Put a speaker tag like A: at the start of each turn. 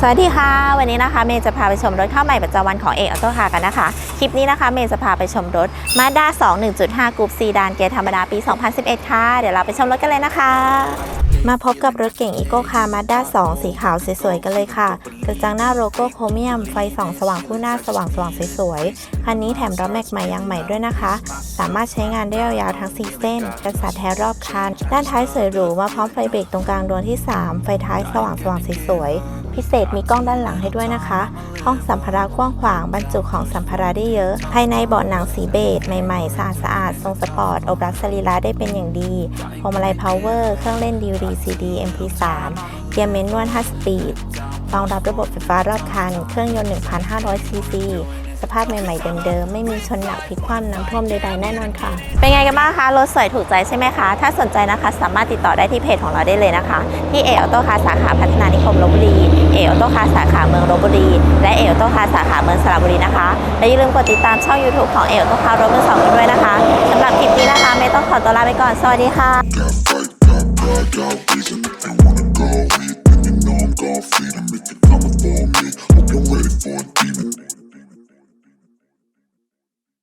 A: สวัสดีค่ะ วันนี้นะคะเมย์จะพาไปชมรถเข้าใหม่ประจำวันของเอกออโต้คากันนะคะ คลิปนี้นะคะเมย์จะพาไปชมรถ Mazda 2 1.5 กรุ๊ปซีดานเกียร์ธรรมดาปี 2011 ค่ะ เดี๋ยวเราไปชมรถกันเลยนะคะ มาพบกับรถเก่งอีโก้คาร์ Mazda 2สีขาวสวยๆกันเลยค่ะ กระจังหน้าโลโก้โครเมียม ไฟส่องสว่างคู่หน้าสว่างสว่างๆสวยๆ คันนี้แถมล้อแม็กใหม่ยางใหม่ด้วยนะคะ สามารถใช้งานได้ยาวๆทั้ง 4 เส้นกระสาแท้รอบคัน ด้านท้ายสวยหรูมาพร้อมไฟเบรกตรงกลางดวงที่ 3 ไฟท้ายสว่างสว่างๆสวยๆพิเศษมีกล้องด้านหลังให้ด้วยนะคะห้องสัมภาระกว้างขวางบรรจุของสัมภาระได้เยอะ ภายในเบาะหนังสีเบจใหม่ๆสะอาดสะอาดทรงสปอร์ตอบรักสรีระได้เป็นอย่างดีพวงมาลัยพาวเวอร์เครื่องเล่นดีวดีซีดีเกียร์เมนนวล5สปีดรองรับระบบไฟฟ้ารอบคัน เครื่องยนต์ 1,500ซีซี สภาพใหม่ๆเดิมๆไม่มีชนหนักพิกคว่ำน้ำท่วมใดๆแน่นอนค่ะ เป็นไงกันบ้างคะรถสวยถูกใจใช่ไหมคะ ถ้าสนใจนะคะสามารถติดต่อได้ที่เพจของเราได้เลยนะคะ ที่เอลอโตคาสาขาพัฒนานิคมลบบุรีเอลอโตคาสาขาเมืองลบบุรีและเอลอโตคาสาขาเมืองสระบุรีนะคะและอย่าลืมกดติดตามช่อง YouTube ของเอลอโตคารถมือสองกันด้วยนะคะสำหรับคลิปนี้นะคะไม่ต้องขอตัวลาไปก่อนสวัสดีค่ะ